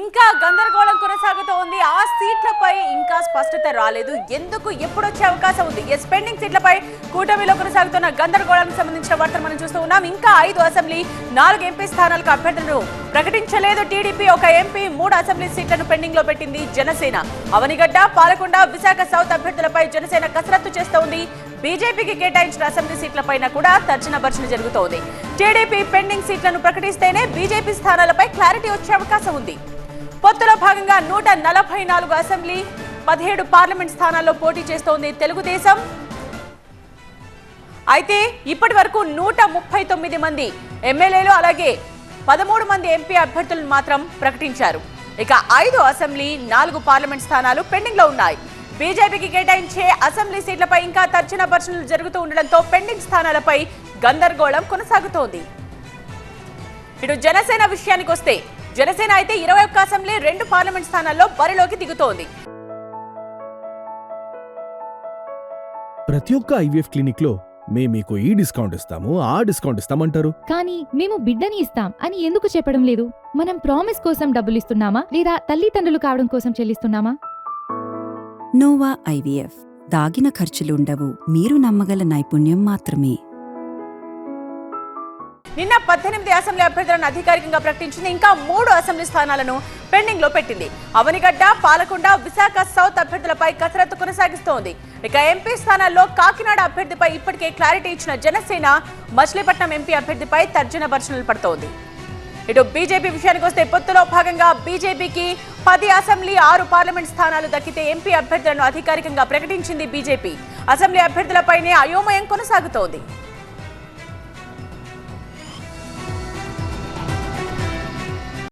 ఇంకా గందరగోళం కొనసాగుతోంది ఆ సీట్లపై ఇంకా స్పష్టత రాలేదు. ఎందుకు? ఎప్పుడు వచ్చే అవకాశం ఉంది? ఎస్ పెండింగ్ సీట్లపై కూటమిలో కొనసాగుతున్న గందరగోళానికి సంబంధించిన వార్తలు మనం చూస్తూ ఉన్నాం. ఇంకా ఐదు అసెంబ్లీ నాలుగు ఎంపీ స్థానాలకు అభ్యర్థులను ప్రకటించలేదు. టీడీపీ ఒక ఎంపీ మూడు అసెంబ్లీ సీట్లను పెండింగ్లో పెట్టింది జనసేన. అవనిగడ్డ పాలకొండ విశాఖ సౌత్ అభ్యర్థులపై జనసేన కసరత్తు చేస్తోంది బీజేపీకి కేటాయించిన అసెంబ్లీ సీట్లపైన కూడా తర్జన భర్జన జరుగుతోంది. టీడీపీ పెండింగ్ సీట్లను ప్రకటిస్తేనే బీజేపీ స్థానాలపై క్లారిటీ వచ్చే అవకాశం ఉంది. పొత్తులో భాగంగా నూట నలభై నాలుగు అసెంబ్లీ పదిహేడు పార్లమెంట్ స్థానాల్లో పోటీ చేస్తోంది తెలుగుదేశం. అయితే ఇప్పటి వరకు నూట ముప్పై తొమ్మిది మంది ఎమ్మెల్యేలు అలాగే పదమూడు మంది ఎంపీ అభ్యర్థులను మాత్రం ప్రకటించారు. ఇక ఐదు అసెంబ్లీ నాలుగు పార్లమెంట్ స్థానాలు పెండింగ్లో ఉన్నాయి. బీజేపీకి కేటాయించే అసెంబ్లీ సీట్లపై ఇంకా తర్జన భర్జనలు జరుగుతూ ఉండడంతో పెండింగ్ స్థానాలపై గందరగోళం కొనసాగుతోంది. ఇటు జనసేన విషయానికి వస్తే జనసేన అయితే ఇరవై ఒక్క అసెంబ్లీ రెండు పార్లమెంట్ స్థానాల్లో బరిలోకి దిగుతోంది. ప్రతి ఒక్క ఐవీఎఫ్ క్లినిక్లో మేము మీకు ఈ డిస్కౌంట్ ఇస్తాము ఆ డిస్కౌంట్ ఇస్తామంటారు. కానీ మేము బిడ్డని ఇస్తాం అని ఎందుకు చెప్పడం లేదు? మనం ప్రామిస్ కోసం డబ్బులు ఇస్తున్నామా? లేదా తల్లిదండ్రులు కావడం కోసం చెల్లిస్తున్నామా? Nova IVF. దాగిన ఖర్చులుండవు. మీరు నమ్మగల నైపుణ్యం మాత్రమే. నిన్న పద్దెనిమిది అసెంబ్లీ అభ్యర్థులను అధికారికంగా ప్రకటించింది. ఇంకా మూడు అసెంబ్లీ స్థానాలను పెండింగ్లో పెట్టింది. అవనిగడ్డ పాలకొండ విశాఖ సౌత్ అభ్యర్థులపై కసరత్తు కొనసాగిస్తోంది. ఇక ఎంపీ స్థానాల్లో కాకినాడ అభ్యర్థిపై ఇప్పటికే క్లారిటీ ఇచ్చిన జనసేన మచిలీపట్నం ఎంపీ అభ్యర్థిపై తర్జన భర్జనలు పడుతోంది. ఇటు బీజేపీ విషయానికి వస్తే పొత్తులో భాగంగా బీజేపీకి పది అసెంబ్లీ ఆరు పార్లమెంట్ స్థానాలు దక్కితే ఎంపీ అభ్యర్థులను అధికారికంగా ప్రకటించింది బీజేపీ. అసెంబ్లీ అభ్యర్థులపైనే అయోమయం కొనసాగుతోంది.